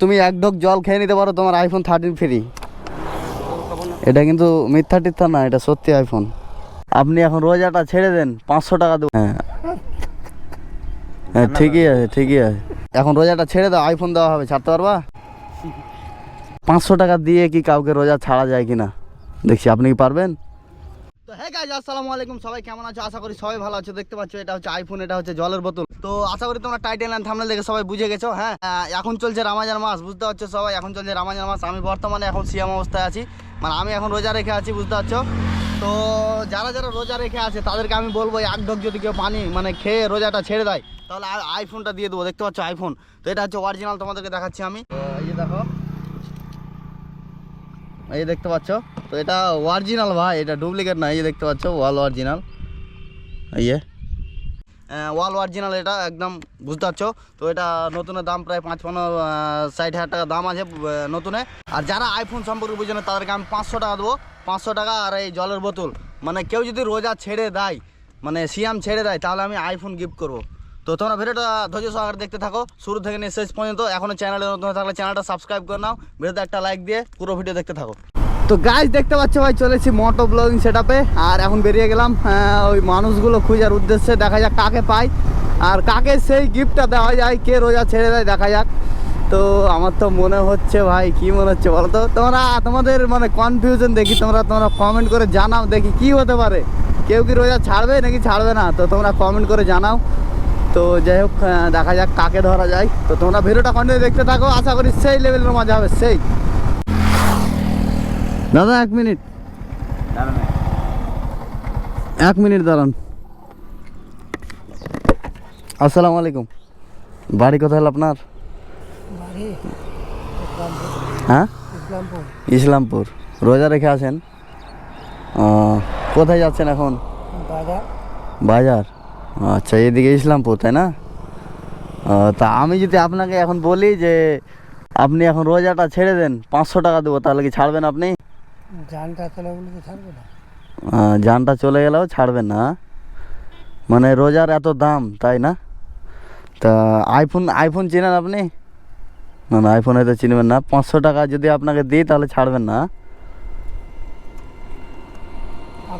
তুমি এক ঢোক জল খেয়ে নিতে পারো, তোমার আইফোন থার্টিন ফ্রি এটা কিন্তু মিথ্যা টিথ্যা না, এটা সত্যি আইফোন আপনি এখন রোজাটা ছেড়ে দেন, পাঁচশো টাকা দেবো। হ্যাঁ। হ্যাঁ ঠিকই আছে ঠিকই আছে। এখন রোজাটা ছেড়ে দাও আইফোন দেওয়া হবে, ছাড়তে পারবা? পাঁচশো টাকা দিয়ে কি কাউকে রোজা ছাড়া যায় কিনা? দেখছি, আপনি কি পারবেন? তো হ্যাঁ গাইজ আসসালামু আলাইকুম। সবাই কেমন আছো? আশা করি সবাই ভালো আছো। দেখতে পাচ্ছ, এটা হচ্ছে আইফোন এটা হচ্ছে জলের বোতল। তো আশা করি তোমরা টাইটেল অ্যান্ড থামনেল দেখে সবাই বুঝে গেছো হ্যাঁ? এখন চলছে রামাজান মাস, বুঝতে পারছ সবাই? এখন চলছে রামাজান মাস। আমি বর্তমানে এখন সিয়াম অবস্থায় আছি। মানে আমি এখন রোজা রেখে আছি, বুঝতে পারছ? তো যারা যারা রোজা রেখে আছে, তাদেরকে আমি বলব এক যদি কেউ পানি মানে খেয়ে রোজাটা ছেড়ে দেয়, তাহলে আই- আইফোনটা দিয়ে দেবো। দেখতে পাচ্ছ আইফোন তো এটা হচ্ছে অরিজিনাল তোমাদেরকে দেখাচ্ছি আমি। এই দেখো এই দেখতে পাচ্ছ? তো এটা অরিজিনাল ভাই, এটা ডুপ্লিকেট না, এই দেখতে পাচ্ছ ওয়াল অরিজিনাল এই যে। ওয়াল অরিজিনাল এটা, একদম বুঝতে পারছ? তো এটা নতুনের দাম প্রায় পাঁচ, পনেরো ষাট হাজার টাকা দাম আছে নতুনে। আর যারা আইফোন সম্পর্কে বুঝে না তাদেরকে আমি পাঁচশো টাকা দেবো। পাঁচশো টাকা আর এই জলের বোতল। মানে কেউ যদি রোজা ছেড়ে দেয় মানে সিয়াম ছেড়ে দেয়, তাহলে আমি আইফোন গিফট করব। তো তোমরা ভিডিওটা ধৈর্য সহকারে দেখতে থাকো। শুরু থেকে নিয়ে শেষ পর্যন্ত এখনও চ্যানেলে নতুন থাকলে চ্যানেলটা সাবস্ক্রাইব করে নাও। ভিডিওতে একটা লাইক দিয়ে পুরো ভিডিও দেখতে থাকো। তো গাছ দেখতে পাচ্ছ ভাই, চলেছি মোটো ব্লগিং সেট আর এখন বেরিয়ে গেলাম ওই মানুষগুলো খোঁজার উদ্দেশ্যে। দেখা যাক কাকে পাই। আর কাকে সেই গিফটটা দেওয়া যায়, কে রোজা ছেড়ে দেয়, দেখা যাক। তো আমার তো মনে হচ্ছে ভাই, কি মনে হচ্ছে বলো তো? তোমরা, তোমাদের মানে কনফিউশন দেখি, তোমরা তোমরা কমেন্ট করে জানাও, দেখি কি হতে পারে। কেউ কি রোজা ছাড়বে নাকি ছাড়বে না? তো তোমরা কমেন্ট করে জানাও। তো যাই হোক দেখা যাক কাকে ধরা যায়। তো তোমরা ভিডিওটা কন্টিনিউ দেখতে থাকো আশা করি সেই লেভেলের মজা হবে সেই। দাদা এক মিনিট এক মিনিট দাঁড়ান। আসসালামু আলাইকুম। বাড়ি কোথায় হলো আপনার? হ্যাঁ? ইসলামপুর। রোজা রেখে আছেন কোথায় যাচ্ছেন এখন? বাজার? আচ্ছা এদিকে ইসলামপুর তাই না? তা আমি যদি আপনাকে এখন বলি যে আপনি এখন রোজাটা ছেড়ে দেন পাঁচশো টাকা দেবো তাহলে কি ছাড়বেন আপনি? জানটা চলে বলে তো ছাড়বে না। জানটা চলে গেলেও ছাড়বেন না মানে রোজার এত দাম তাই না? তা আইফোন আইফোন চেনেন আপনি? না না আইফোন হয়তো চিনবেন না পাঁচশো টাকা যদি আপনাকে দিই তাহলে ছাড়বেন না।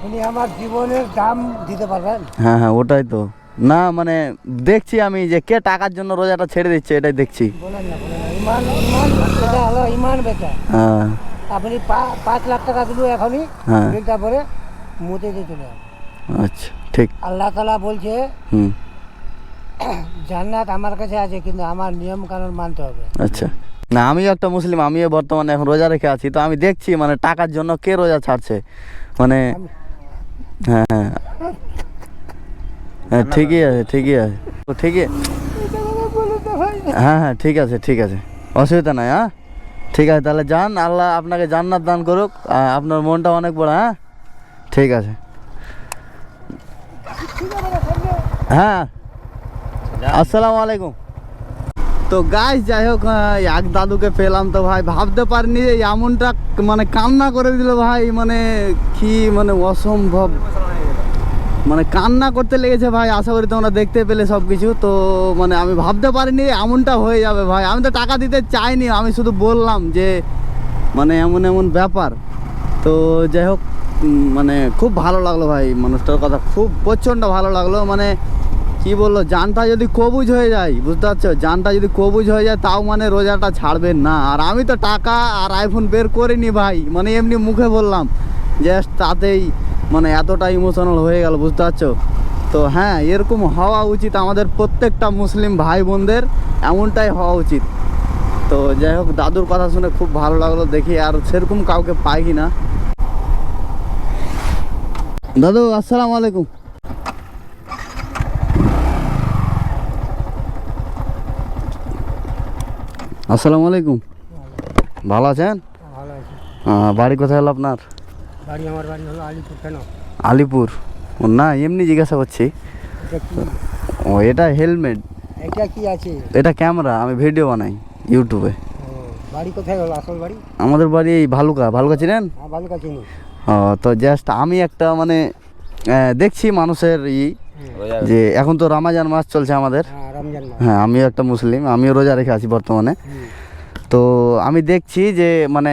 আপনি আমার জীবনের দাম দিতে পারবেন? হ্যাঁ হ্যাঁ ওটাই তো। না মানে দেখছি আমি যে কে টাকার জন্য রোজাটা ছেড়ে দিচ্ছে এটাই দেখছি। বলেন না বলেন না ইমান ইমান এটা হলো ইমান হ্যাঁ। আপনি পাঁচ লাখ টাকা দিল এখনই হ্যাঁ। বিলটা পরে মুতে দিয়ে চলে আচ্ছা ঠিক। আল্লাহ তালা বলছে হুম। জান্নাত আমার কাছে আছে কিন্তু আমার নিয়ম কানুন মানতে হবে। আচ্ছা। না আমিও একটা মুসলিম আমিও বর্তমানে এখন রোজা রেখে আছি তো আমি দেখছি মানে টাকার জন্য কে রোজা ছাড়ছে। মানে হ্যাঁ। হ্যাঁ হ্যাঁ ঠিকই আছে ঠিকই আছে। তো ঠিকই হ্যাঁ হ্যাঁ ঠিক আছে ঠিক আছে। অসুবিধা নাই হ্যাঁ? ঠিক আছে তাহলে যান আল্লাহ আপনাকে জান্নাত দান করুক আপনার মনটা অনেক বড় হ্যাঁ? ঠিক আছে। হ্যাঁ। আসসালামু আলাইকুম। তো গাছ যাই হোক এক দাদুকে পেলাম তো ভাই, ভাবতে পারিনি যে এমনটা মানে কান্না করে দিল ভাই মানে কি মানে অসম্ভব। মানে কান্না করতে লেগেছে ভাই, আশা করি তোমরা দেখতে পেলে সব কিছু তো মানে আমি ভাবতে পারিনি এমনটা হয়ে যাবে ভাই। আমি তো টাকা দিতে চাইনি, আমি শুধু বললাম যে মানে এমন এমন ব্যাপার। তো যাই হোক মানে খুব ভালো লাগল ভাই, মানুষটার কথা খুব প্রচণ্ড ভালো লাগল। মানে কি বলল? জানটা যদি কবুজ হয়ে যায়, বুঝতে পারছ? জানটা যদি কবুজ হয়ে যায়, তাও মানে রোজাটা ছাড়বেন না। আর আমি তো টাকা আর আইফোন বের করিনি ভাই মানে এমনি মুখে বললাম জাস্ট তাতেই মানে এতটা ইমোশনাল হয়ে গেল, বুঝতে পারছ? তো হ্যাঁ এরকম হওয়া উচিত আমাদের প্রত্যেকটা মুসলিম ভাই বোনদের এমনটাই হওয়া উচিত। তো যাই হোক, দাদুর কথা শুনে খুব ভালো লাগল দেখি আর সেরকম কাউকে পাই কি না দাদু, আসসালামু আলাইকুম। আসসালামু আলাইকুম। ভালো আছেন? ভালো আছে। আহ, বাড়ি কোথায় হলো আপনার? বাড়ি আমার বাড়ি হলো আলিপুর কেন? আলিপুর। ও না এমনি জিজ্ঞাসা করছি। ও এটা হেলমেট। এটা কি আছে? এটা ক্যামেরা আমি ভিডিও বানাই ইউটিউবে। বাড়ি কোথায় হলো আসল বাড়ি? আমাদের বাড়ি এই ভালুকা ভালুকা চিনেন? হ্যাঁ ভালো কাছে ও তো জাস্ট আমি একটা মানে দেখছি মানুষের ই যে এখন তো রামাজান মাস চলছে আমাদের। হ্যাঁ আমিও একটা মুসলিম আমিও রোজা রেখে আছি বর্তমানে। তো আমি দেখছি যে মানে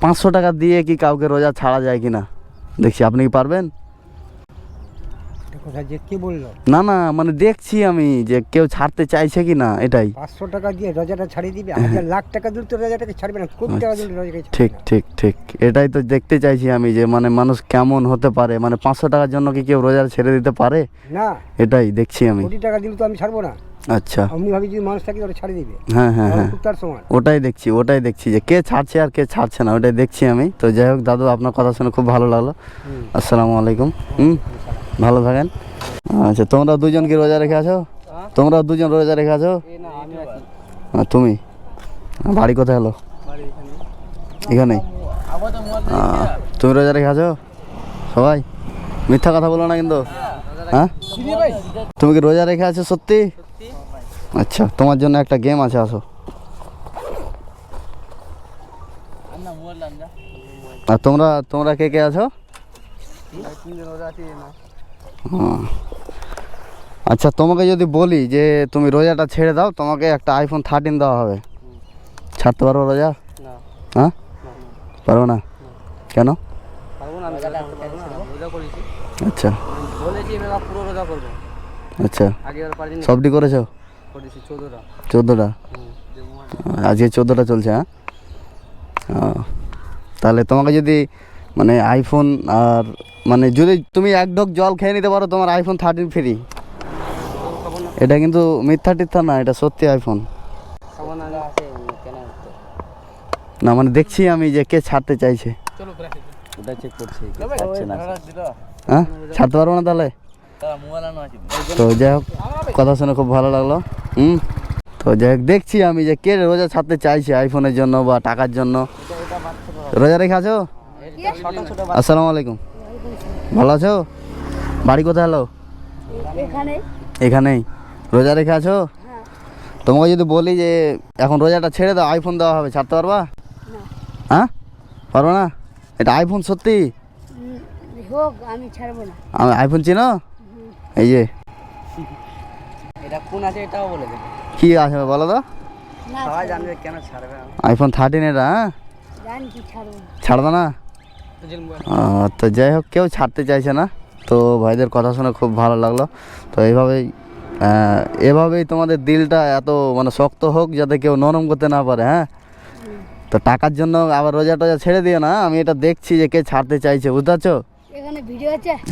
পাঁচশো টাকা দিয়ে কি কাউকে রোজা ছাড়া যায় কি না দেখছি আপনি কি পারবেন? কোথায়? যে কি বলল? না না মানে দেখছি আমি যে কেউ ছাড়তে চাইছে কি না এটাই। পাঁচশো টাকা দিয়ে রোজাটা ছাড়িয়ে দিবে? হাজার লাখ টাকা দিলে তো রোজাটাকে ছাড়বে না। কোটি টাকা দিলে রোজাটাকে ঠিক ঠিক ঠিক। এটাই তো দেখতে চাইছি আমি যে মানে মানুষ কেমন হতে পারে? মানে পাঁচশো টাকার জন্য কি কেউ রোজা ছেড়ে দিতে পারে? না। এটাই দেখছি আমি। কোটি টাকা দিলে তো আমি ছাড়বো না। আচ্ছা। অমনি ভাবি যদি মানুষ থাকে ওরা ছাড়ে দিবে। হ্যাঁ হ্যাঁ হ্যাঁ। তার ওটাই দেখছি ওটাই দেখছি যে কে ছাড়ছে আর কে ছাড়ছে না ওটাই দেখছি আমি। তো যাই হোক দাদু আপনার কথা শুনে খুব ভালো লাগল। আসসালামু আলাইকুম। হুম? ভালো থাকেন। আচ্ছা তোমরা দুজন কি রোজা রেখে আছো? তোমরা দুজন রোজা রেখে আছো? তুমি? বাড়ি কোথায় হলো এখানে। তুমি রোজা রেখে আছো? সবাই? মিথ্যা কথা বলো না কিন্তু। হ্যাঁ তুমি কি রোজা রেখে আছো সত্যি? আচ্ছা তোমার জন্য একটা গেম আছে আসো। আর তোমরা তোমরা কে কে আছো। আচ্ছা তোমাকে যদি বলি যে তুমি রোজাটা ছেড়ে দাও তোমাকে একটা আইফোন থার্টিন দেওয়া হবে। ছাড়তে পারব রোজা? হ্যাঁ? পারব না? কেন? আচ্ছা। আচ্ছা। সবটি করেছ? চোদ্দটা। আজকে চোদ্দোটা চলছে হ্যাঁ? তাহলে তোমাকে যদি মানে আইফোন আর মানে যদি তুমি এক ঢোক জল খেয়ে নিতে পারো তোমার আইফোন থার্টিন ফ্রি এটা কিন্তু মিথ্যা টিথ্যা না এটা সত্যি আইফোন না মানে দেখছি আমি যে কে ছাড়তে চাইছে। হ্যাঁ? ছাড়তে পারব না তাহলে? তো যাই হোক কথা শুনে খুব ভালো লাগল। হুম? তো যাই হোক দেখছি আমি যে কে রোজা ছাড়তে চাইছে আইফোনের জন্য বা টাকার জন্য। রোজা রেখে আছো? আসসালামু আলাইকুম। ভালো আছো? বাড়ি কোথায় হলো এখানেই। রোজা রেখে আছো? তোমাকে যদি বলি যে এখন রোজাটা ছেড়ে দাও আইফোন দেওয়া হবে ছাড়তে পারবা? হ্যাঁ? পারব না? এটা আইফোন সত্যি? হোক আমি ছাড়বো না। আমি আইফোন চিনো? এই যে। এটা কোন আছে এটাও বলে দেবে। কি আছে বলো তো? সবাই জানবে কেন ছাড়বে আইফোন থার্টিন এটা হ্যাঁ? ছাড়বো না? তো যাই হোক কেউ ছাড়তে চাইছে না। তো ভাইদের কথা শুনে খুব ভালো লাগল। তো এইভাবেই এভাবেই তোমাদের দিলটা এত মানে শক্ত হোক যাতে কেউ নরম করতে না পারে হ্যাঁ? তো টাকার জন্য আবার রোজা টোজা ছেড়ে দিও না। আমি এটা দেখছি যে কে ছাড়তে চাইছে বুঝতে পারছ?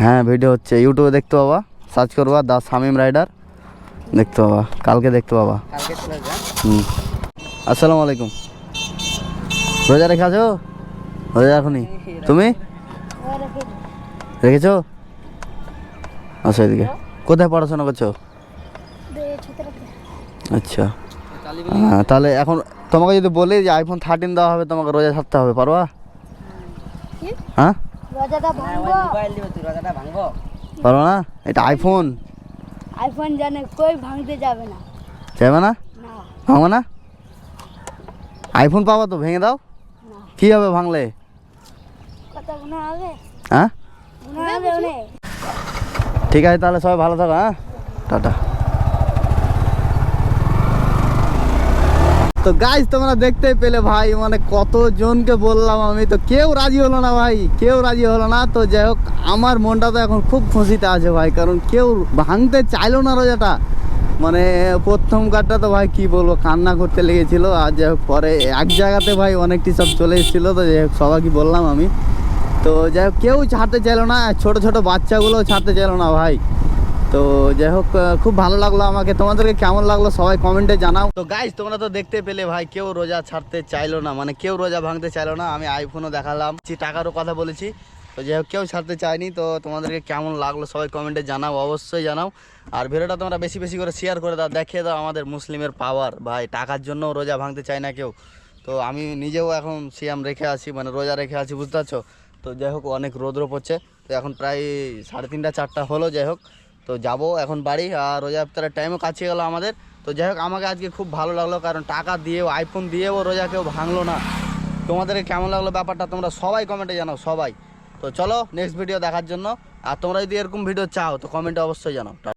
হ্যাঁ ভিডিও হচ্ছে। ইউটিউবে দেখতে পাবা। সার্চ করবা দা শামিম রাইডার। দেখতে পাবা। কালকে দেখতে পাবা। হুম। আসসালামু আলাইকুম। রোজা রেখে আছো রোজা এখনই তুমি? রেখেছো? আচ্ছা এদিকে। কোথায় পড়াশোনা করছ। আচ্ছা। হ্যাঁ তাহলে এখন তোমাকে যদি বলি যে আইফোন থার্টিন দেওয়া হবে তোমাকে রোজা থাকতে হবে পারবা? হ্যাঁ? রোজাটা ভাঙবো। মোবাইল দিবে তুই রোজাটা ভাঙবো। পারবা না? এটা আইফোন আইফোন জানে কই ভাঙতে যাবে না। চাইবে না? না। ভাঙবো না? আইফোন পাবা তো ভেঙে দাও। না। কী হবে ভাঙলে? হ্যাঁ ঠিক আছে তাহলে সবাই ভালো থাকো হ্যাঁ? টাটা। তো গাইজ তোমরা দেখতে পেলে ভাই মানে কত জনকে বললাম আমি তো কেউ রাজি হলো না ভাই কেউ রাজি হলো না। তো যাই হোক আমার মনটা তো এখন খুব খুশিতে আছে ভাই কারণ কেউ ভাঙতে চাইলো না রোজাটা। মানে প্রথম কারটা তো ভাই কি বলব কান্না করতে লেগেছিল। আর যাই হোক পরে এক জায়গাতে ভাই অনেকটি সব চলে এসেছিল তো যাই হোক সবাইকে বললাম আমি। তো যাই হোক, কেউ ছাড়তে চাইলো না, ছোট ছোট বাচ্চাগুলোও ছাড়তে চাইলো না ভাই। তো যাই হোক খুব ভালো লাগল আমাকে। তোমাদেরকে কেমন লাগল সবাই কমেন্টে জানাও। তো গাইজ তোমরা তো দেখতে পেলে ভাই, কেউ রোজা ছাড়তে চাইলো না। মানে কেউ রোজা ভাঙতে চাইলো না, আমি আইফোনও দেখালাম। টাকারও কথা বলেছি। তো যাই হোক, কেউ ছাড়তে চায়নি। তো তোমাদেরকে কেমন লাগল সবাই কমেন্টে জানাও, অবশ্যই জানাও। আর ভিডিওটা তোমরা বেশি বেশি করে শেয়ার করে দাও, দেখিয়ে দাও আমাদের মুসলিমের পাওয়ার ভাই, টাকার জন্য রোজা ভাঙতে চায় না কেউ। তো আমি নিজেও এখন সিয়াম রেখে আছি মানে রোজা রেখে আছি, বুঝতে পারছ? তো যাই হোক, অনেক রৌদ্র পড়ছে। তো এখন প্রায় সাড়ে তিনটা, চারটা হলো, যাই হোক। তো যাব এখন বাড়ি, আর রোজা ইফতারের টাইমও কাছে গেলো আমাদের। তো যাই হোক, আমাকে আজকে খুব ভালো লাগল, কারণ টাকা দিয়েও আইফোন দিয়েও রোজা কেউ ভাঙলো না। তোমাদেরকে কেমন লাগল ব্যাপারটা তোমরা সবাই কমেন্টে জানাও, সবাই। তো চলো নেক্সট ভিডিও দেখার জন্য। আর তোমরা যদি এরকম ভিডিও চাও, তো কমেন্টে অবশ্যই জানাও।